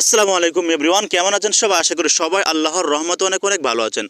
আসসালামু আলাইকুম এভরিওয়ান, কেমন আছেন সবাই? আশা করি সবাই আল্লাহর রহমতে অনেক অনেক ভালো আছেন।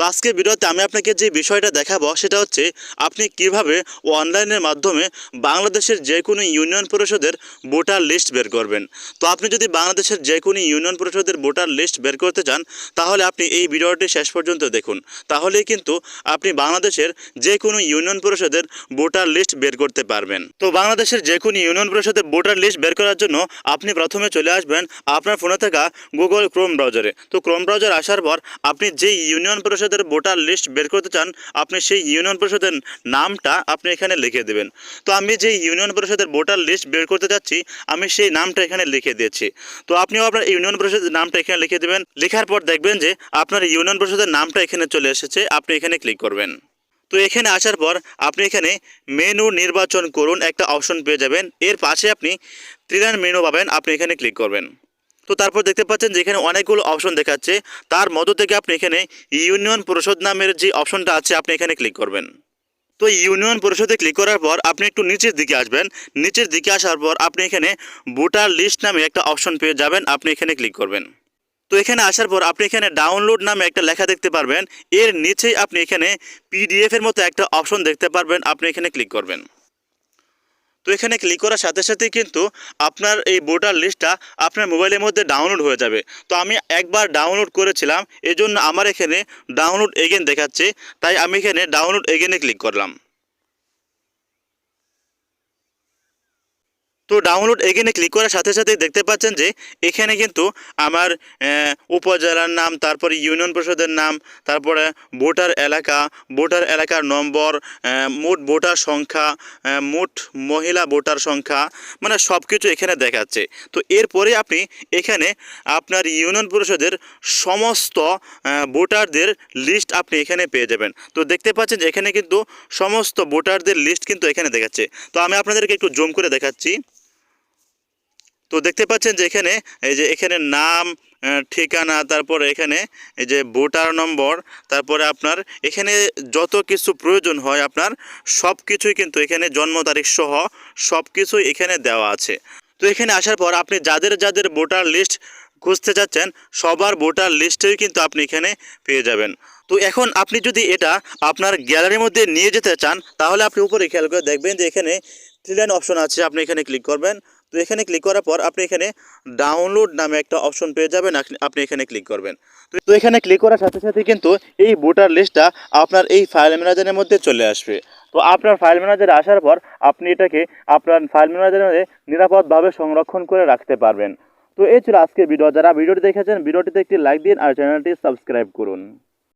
তো আজকের ভিডিওতে আমি আপনাকে যে বিষয়টা দেখাবো সেটা হচ্ছে আপনি কীভাবে অনলাইনের মাধ্যমে বাংলাদেশের যে কোনো ইউনিয়ন পরিষদের ভোটার লিস্ট বের করবেন। তো আপনি যদি বাংলাদেশের যে কোনো ইউনিয়ন পরিষদের ভোটার লিস্ট বের করতে চান, তাহলে আপনি এই ভিডিওটি শেষ পর্যন্ত দেখুন। তাহলেই কিন্তু আপনি বাংলাদেশের যে কোনো ইউনিয়ন পরিষদের ভোটার লিস্ট বের করতে পারবেন। তো বাংলাদেশের যে কোনো ইউনিয়ন পরিষদের ভোটার লিস্ট বের করার জন্য আপনি প্রথমে চলে আসবেন আপনার ফোনে থাকা গুগল ক্রোম ব্রাউজারে তো ক্রোম ব্রাউজার আসার পর আপনি যে ইউনিয়ন পরিষদের ভোটার লিস্ট বের করতে চান, আপনি সেই ইউনিয়ন পরিষদের নামটা আপনি এখানে লিখে দেবেন। তো আমি যে ইউনিয়ন পরিষদের ভোটার লিস্ট বের করতে চাচ্ছি আমি সেই নামটা এখানে লিখে দিয়েছি। তো আপনিও আপনার ইউনিয়ন পরিষদের নামটা এখানে লিখে দেবেন। লেখার পর দেখবেন যে আপনার ইউনিয়ন পরিষদের নামটা এখানে চলে এসেছে, আপনি এখানে ক্লিক করবেন। তো এখানে আসার পর আপনি এখানে মেনু নির্বাচন করুন, একটা অপশন পেয়ে যাবেন। এর পাশে আপনি ত্রিলাইন মেনু পাবেন, আপনি এখানে ক্লিক করবেন। তো তারপর দেখতে পাচ্ছেন যে এখানে অনেকগুলো অপশন দেখাচ্ছে। তার মধ্য থেকে আপনি এখানে ইউনিয়ন পরিষদ নামের যে অপশনটা আছে, আপনি এখানে ক্লিক করবেন। তো ইউনিয়ন পরিষদে ক্লিক করার পর আপনি একটু নিচের দিকে আসবেন। নিচের দিকে আসার পর আপনি এখানে ভোটার লিস্ট নামে একটা অপশন পেয়ে যাবেন, আপনি এখানে ক্লিক করবেন। তো এখানে আসার পর আপনি এখানে ডাউনলোড নামে একটা লেখা দেখতে পারবেন। এর নিচেই আপনি এখানে পিডিএফ এর মতো একটা অপশন দেখতে পারবেন, আপনি এখানে ক্লিক করবেন। তো এখানে ক্লিক করার সাথে সাথেই কিন্তু আপনার এই ভোটার লিস্টটা আপনার মোবাইলের মধ্যে ডাউনলোড হয়ে যাবে। তো আমি একবার ডাউনলোড করেছিলাম, এজন্য জন্য আমার এখানে ডাউনলোড এগেন দেখাচ্ছে, তাই আমি এখানে ডাউনলোড এগেনে ক্লিক করলাম। তো ডাউনলোড এখানে ক্লিক করার সাথে সাথে দেখতে পাচ্ছেন যে এখানে কিন্তু আমার উপজেলার নাম, তারপরে ইউনিয়ন পরিষদের নাম, তারপরে ভোটার এলাকা, ভোটার এলাকার নম্বর মোট ভোটার সংখ্যা মোট মহিলা ভোটার সংখ্যা মানে সব কিছু এখানে দেখাচ্ছে। তো এরপরে আপনি এখানে আপনার ইউনিয়ন পরিষদের সমস্ত ভোটারদের লিস্ট আপনি এখানে পেয়ে যাবেন। তো দেখতে পাচ্ছেন যে এখানে কিন্তু সমস্ত ভোটারদের লিস্ট কিন্তু এখানে দেখাচ্ছে। তো আমি আপনাদেরকে একটু জুম করে দেখাচ্ছি। তো দেখতে পাচ্ছেন যে এখানে, এই যে এখানে নাম ঠিকানা, তারপরে এখানে এই যে ভোটার নম্বর, তারপরে আপনার এখানে যত কিছু প্রয়োজন হয় আপনার সব কিছুই কিন্তু এখানে জন্ম তারিখ সহ সব কিছুই এখানে দেওয়া আছে। তো এখানে আসার পর আপনি যাদের যাদের ভোটার লিস্ট খুঁজতে চাচ্ছেন, সবার ভোটার লিস্টেই কিন্তু আপনি এখানে পেয়ে যাবেন। তো এখন আপনি যদি এটা আপনার গ্যালারির মধ্যে নিয়ে যেতে চান, তাহলে আপনি উপরে খেয়াল করে দেখবেন যে এখানে থ্রি লাইন অপশন আছে, আপনি এখানে ক্লিক করবেন। তো এখানে ক্লিক করার পর আপনি এখানে ডাউনলোড নামে একটা অপশন পেয়ে যাবেন, আপনি- এখানে ক্লিক করবেন। তো এখানে ক্লিক করার সাথে সাথে কিন্তু এই ভোটার লিস্টটা আপনার এই ফাইল ম্যানেজারের মধ্যে চলে আসবে। তো আপনার ফাইল ম্যানেজারে আসার পর আপনি এটাকে আপনার ফাইল ম্যানেজারের মধ্যে নিরাপদভাবে সংরক্ষণ করে রাখতে পারবেন। তো এই ছিল আজকের ভিডিও যারা ভিডিওটি দেখেছেন ভিডিওটিতে একটি লাইক দিন আর চ্যানেলটি সাবস্ক্রাইব করুন।